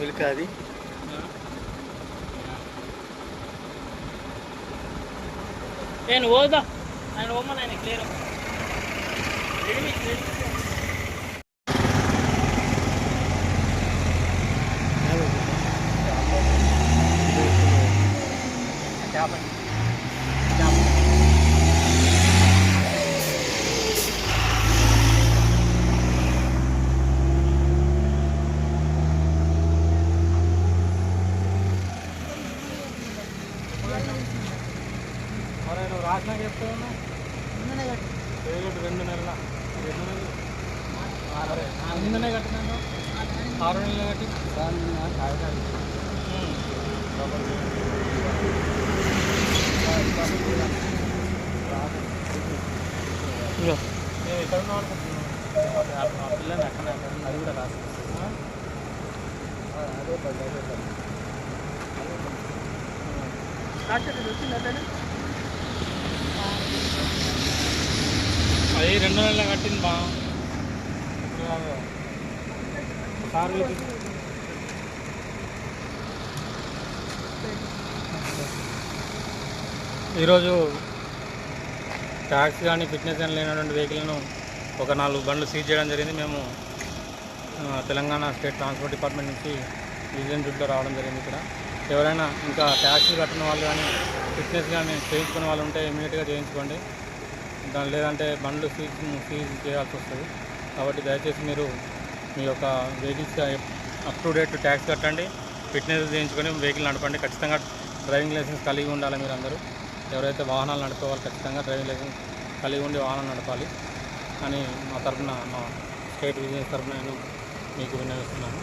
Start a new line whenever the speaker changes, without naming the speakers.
ఎందుకు అది
నేను పోదా ఆయన పోమ్మని ఆయన క్లియర్
మరి నువ్వు రాసినాక చెప్తా ఉన్నావు పేరు రెండు నెలల. రెండు నెలలు. నిన్ననే కట్టినాను ఆరు నెలలు కట్టి.
ఇగో
నేను ఎక్కడ ఉన్నావు అనుకుంటున్నాను ఆ పిల్లని అక్కడ అది కూడా రాసి అదే పది అదే పది. అది రెండు నెలలు కట్టింది బా. ఇప్పుడు ఈరోజు ట్యాక్స్ కానీ ఫిట్నెస్ కానీ లేనటువంటి వెహికల్ను ఒక నాలుగు బండ్లు సీజ్ చేయడం జరిగింది. మేము తెలంగాణ స్టేట్ ట్రాన్స్పోర్ట్ డిపార్ట్మెంట్ నుంచి విజిలెన్స్ డ్యూటీలో రావడం జరిగింది ఇక్కడ. ఎవరైనా ఇంకా ట్యాక్సీలు కట్టిన వాళ్ళు కానీ ఫిట్నెస్ కానీ చేయించుకునే వాళ్ళు ఉంటే ఇమీడియట్గా చేయించుకోండి. దాని లేదంటే బండ్లు సీజ్ సీజ్ చేయాల్సి వస్తుంది. కాబట్టి దయచేసి మీరు మీ యొక్క vehicles up to date tax కట్టండి. ఫిట్నెస్ చేయించుకొని వెహికల్ నడపండి. ఖచ్చితంగా డ్రైవింగ్ లైసెన్స్ కలిగి ఉండాలి మీరు అందరూ. ఎవరైతే వాహనాలు నడుపుకోవాలి ఖచ్చితంగా డ్రైవింగ్ లైసెన్స్ కలిగి ఉండి వాహనం నడపాలి అని మా తరఫున మా స్టేట్ బిజినెస్ తరఫున నేను మీకు విన్నవిస్తున్నాను.